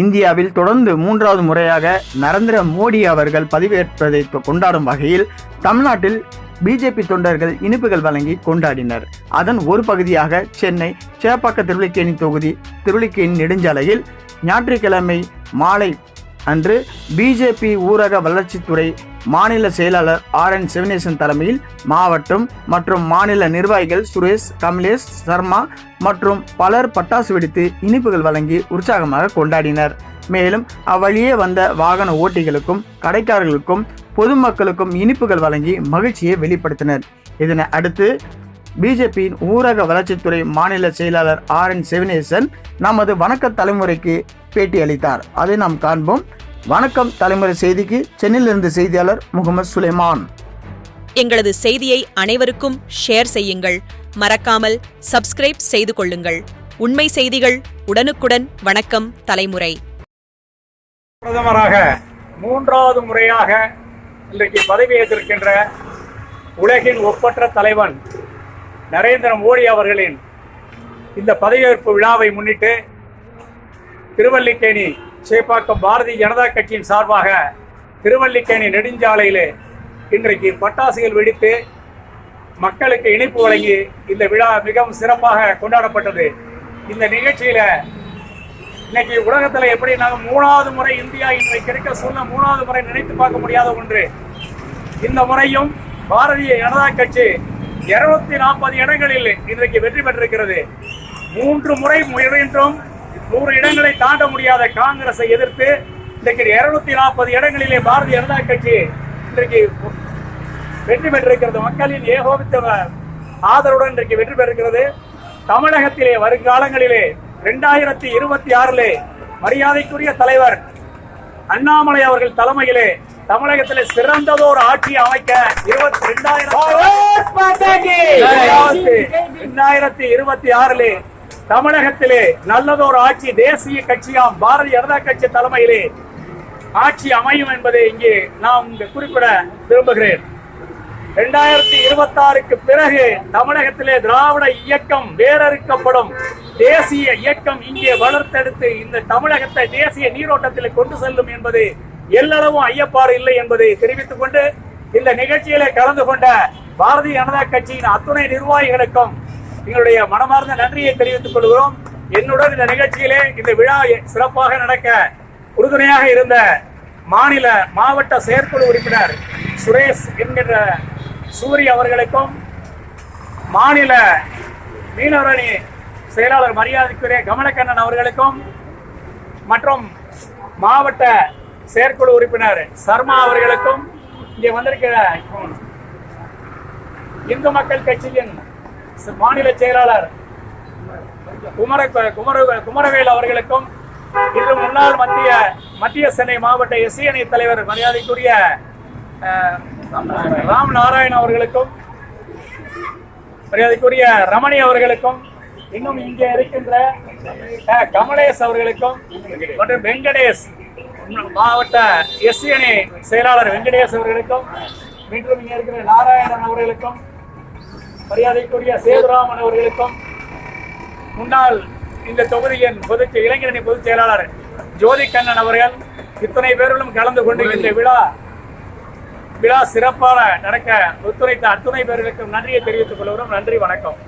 இந்தியாவில் தொடர்ந்து மூன்றாவது முறையாக நரேந்திர மோடி அவர்கள் பதவியேற்பதை கொண்டாடும் வகையில் தமிழ்நாட்டில் பிஜேபி தொண்டர்கள் இனிப்புகள் வழங்கி கொண்டாடினர். அதன் ஒரு பகுதியாக சென்னை சேப்பாக்க திருவள்ளிக்கேணி தொகுதி திருவள்ளிக்கேணி நெடுஞ்சாலையில் ஞாயிற்றுக்கிழமை மாலை அன்று பிஜேபி ஊரக வளர்ச்சித்துறை மாநில செயலாளர் ஆர் என் சிவனேசன் தலைமையில் மாவட்டம் மற்றும் மாநில நிர்வாகிகள் சுரேஷ் கமலேஷ் சர்மா மற்றும் பலர் பட்டாசு வெடித்து இனிப்புகள் வழங்கி உற்சாகமாக கொண்டாடினர். மேலும் அவ்வழியே வந்த வாகன ஓட்டிகளுக்கும் கடைக்காரர்களுக்கும் பொதுமக்களுக்கும் இனிப்புகள் வழங்கி மகிழ்ச்சியை வெளிப்படுத்தினர். இதனை அடுத்து பிஜேபியின் ஊரக வளர்ச்சித்துறை மாநில செயலாளர் ஆர் என் சிவனேசன் நமது வணக்க தலைமுறைக்கு பேட்டி அளித்தார். அதை நாம் காண்போம். வணக்கம் தலைமுறை செய்திக்கு சென்னையிலிருந்து செய்தியாளர் முகமது சுலைமான். எங்களது செய்தியை அனைவருக்கும் ஷேர் செய்யுங்கள். மறக்காமல் சப்ஸ்கிரைப் செய்து கொள்ளுங்கள். உண்மை செய்திகள் உடனுக்குடன் வணக்கம் தலைமுறை. பிரதமராக மூன்றாவது முறையாக இன்றைக்கு பதவியேற்றிருக்கின்ற உலகின் ஒப்பற்ற தலைவன் நரேந்திர மோடி அவர்களின் இந்த பதவியேற்பு விழாவை முன்னிட்டு திருவல்லிக்கேணி சேப்பாக்கம் பாரதிய ஜனதா கட்சியின் சார்பாக திருவல்லிக்கேணி நெடுஞ்சாலையில் இன்றைக்கு பட்டாசுகள் வெடித்து மக்களுக்கு இணைப்பு வழங்கி இந்த விழா மிகவும் சிறப்பாக கொண்டாடப்பட்டது. இந்த நிகழ்ச்சியில் இன்னைக்கு உலகத்தில் எப்படி நாங்கள் மூணாவது முறை இந்தியா இன்றைக்கு இருக்க சொன்ன மூணாவது முறை நினைத்து பார்க்க முடியாத ஒன்று. இந்த முறையும் பாரதிய ஜனதா கட்சி இருநூத்தி நாற்பது இடங்களில் இன்றைக்கு வெற்றி பெற்றிருக்கிறது. மூன்று முறை முயன்றும் நூறு இடங்களை தாண்ட முடியாத காங்கிரஸை எதிர்த்து இன்றைக்கு இருநூத்தி நாற்பது இடங்களிலே பாரதிய ஜனதா கட்சி இன்றைக்கு வெற்றி பெற்றிருக்கிறது. மக்களின் ஏகோபித்த ஆதரவுடன் இன்றைக்கு வெற்றி பெற்றிருக்கிறது. தமிழகத்திலே வருங்காலங்களிலே இரண்டாயிரத்தி இருபத்தி ஆறிலே மரியாதைக்குரிய தலைவர் அண்ணாமலை அவர்கள் தலைமையிலே தமிழகத்திலே சிறந்ததோர் ஆட்சி அமைக்க இருபத்தி ரெண்டாயிரத்தி ரெண்டாயிரத்தி இருபத்தி ஆறிலே தமிழகத்திலே நல்லதொரு ஆட்சி தேசிய கட்சியாம் பாரதிய ஜனதா கட்சி தலைமையிலே ஆட்சி அமையும் என்பதை இங்கே நாம் இங்கு குறிப்பிட விரும்புகிறேன். இரண்டாயிரத்தி இருபத்தி ஆறுக்கு பிறகு தமிழகத்திலே திராவிட இயக்கம் வேரறுக்கப்படும். தேசிய இயக்கம் இங்கே வளர்த்தெடுத்து இந்த தமிழகத்தை தேசிய நீரோட்டத்தில் கொண்டு செல்லும் என்பது எல்லளவும் ஐயப்பாடு இல்லை என்பதை தெரிவித்துக் கொண்டு இந்த நிகழ்ச்சியிலே கலந்து கொண்ட பாரதிய ஜனதா கட்சியின் அத்துணை நிர்வாகிகளுக்கும் எங்களுடைய மனமார்ந்த நன்றியை தெரிவித்துக் கொள்கிறோம். என்னுடன் இந்த நிகழ்ச்சியிலே இந்த விழா சிறப்பாக நடக்க உறுதுணையாக இருந்த மாநில மாவட்ட செயற்குழு உறுப்பினர் சுரேஷ் என்கின்ற சூரி அவர்களுக்கும் மாநில மீனவரணி செயலாளர் மரியாதைக்குரிய கமலக்கண்ணன் அவர்களுக்கும் மற்றும் மாவட்ட செயற்குழு உறுப்பினர் சர்மா அவர்களுக்கும் இங்கே வந்திருக்கிற இந்து மக்கள் கட்சியின் மாநில செயலாளர். குமர குமர குமரவேல் அவர்களுக்கும் இன்று முன்னாள் மத்திய மத்திய சென்னை மாவட்ட எஸ்சி அணி தலைவர் மரியாதைக்குரிய ராம் நாராயண் அவர்களுக்கும் மரியாதைக்குரிய ரமணி அவர்களுக்கும் இன்னும் இங்கே இருக்கின்ற கமலேஷ் அவர்களுக்கும் மற்றும் வெங்கடேஷ் மாவட்ட எஸ்சி அணி செயலாளர் வெங்கடேஷ் அவர்களுக்கும் மீண்டும் இங்கே இருக்கிற நாராயணன் அவர்களுக்கும் மரியாதைக்குரிய சேதுராமன் அவர்களுக்கும் முன்னாள் இந்த தொகுதியின் பொதுச் இளைஞரணி பொதுச் செயலாளர் ஜோதி கண்ணன் அவர்கள் இத்தனை பேர்களும் கலந்து கொண்டு இந்த விழா விழா சிறப்பாக நடக்க ஒத்துழைத்த அத்துணை பேர்களுக்கும் நன்றியை தெரிவித்துக் கொள்கிறோம். நன்றி வணக்கம்.